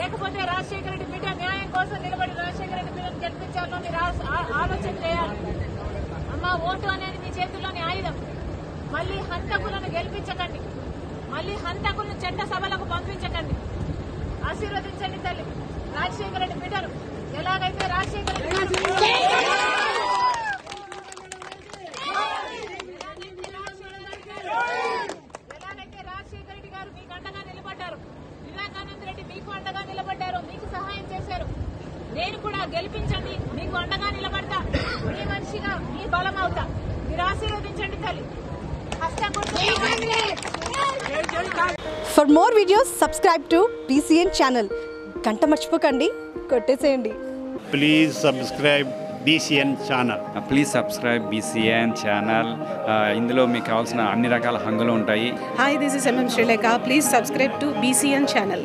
లేకపోతే రాజశేఖర రెడ్డి బిడ్డ న్యాయం కోసం నిలబడి రాజశేఖర రెడ్డి బిడ్డను గెలిపించాలనో మీరు ఆలోచన చేయాలి. అమ్మ ఓటు అనేది మీ చేతుల్లోని ఆయుధం. మళ్ళీ హంతకులను గెలిపించకండి. మళ్ళీ హంతకులను చెడ్డ సభలకు పంపించకండి. ఆశీర్వదించండి తల్లి. రాజశేఖర రెడ్డి బిడ్డను ఎలాగైతే రాజశేఖర రెడ్డి గారు- ఎలాగైతే రాజశేఖర రెడ్డి గారు మీకు అండగా నిలబడ్డారు వివేకానంద రెడ్డి మీకు అండగా నిలబడ్డారు మీకు సహాయం చేశారు. నేను కూడా గెలిపించండి మీకు అండగా నిలబడతా. మీ మనిషిగా మీ బలం అవుతా. మీరు ఆశీర్వదించండి తల్లి. For more videos subscribe to BCN channel గంట మర్చిపోకండి కొట్టేసేయండి. Please subscribe BCN channel please subscribe BCN channel ఇందులో మీకు కావాల్సిన అన్ని రకాల హంగులు ఉంటాయి. This is MM Sri Lanka. Please subscribe to BCN channel.